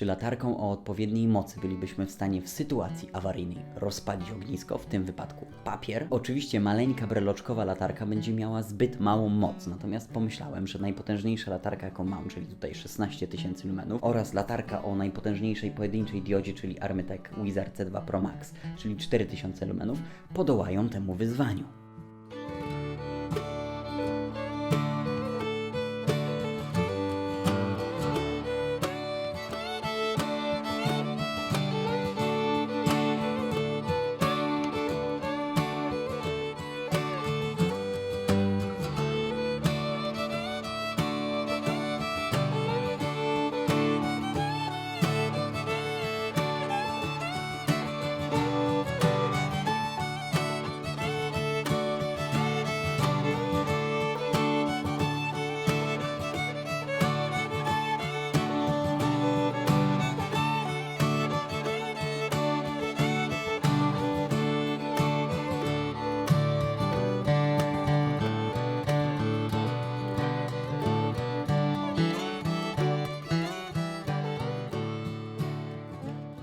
Czy latarką o odpowiedniej mocy bylibyśmy w stanie w sytuacji awaryjnej rozpalić ognisko, w tym wypadku papier? Oczywiście maleńka breloczkowa latarka będzie miała zbyt małą moc, natomiast pomyślałem, że najpotężniejsza latarka jaką mam, czyli tutaj 16 tysięcy lumenów oraz latarka o najpotężniejszej pojedynczej diodzie, czyli Armytech Wizard C2 Pro Max, czyli 4000 lumenów, podołają temu wyzwaniu.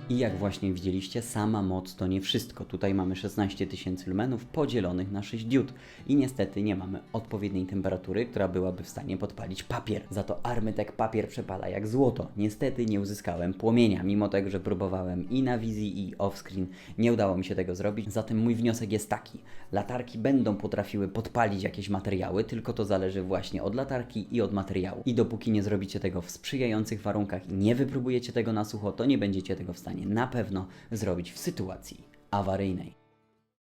I jak właśnie widzieliście, sama moc to nie wszystko. Tutaj mamy 16 tysięcy lumenów podzielonych na 6 diod. I niestety nie mamy odpowiedniej temperatury, która byłaby w stanie podpalić papier. Za to Armytek papier przepala jak złoto. Niestety nie uzyskałem płomienia, mimo tego, że próbowałem i na wizji, i off-screen. Nie udało mi się tego zrobić. Zatem mój wniosek jest taki. Latarki będą potrafiły podpalić jakieś materiały, tylko to zależy właśnie od latarki i od materiału. I dopóki nie zrobicie tego w sprzyjających warunkach i nie wypróbujecie tego na sucho, to nie będziecie tego w stanie na pewno zrobić w sytuacji awaryjnej.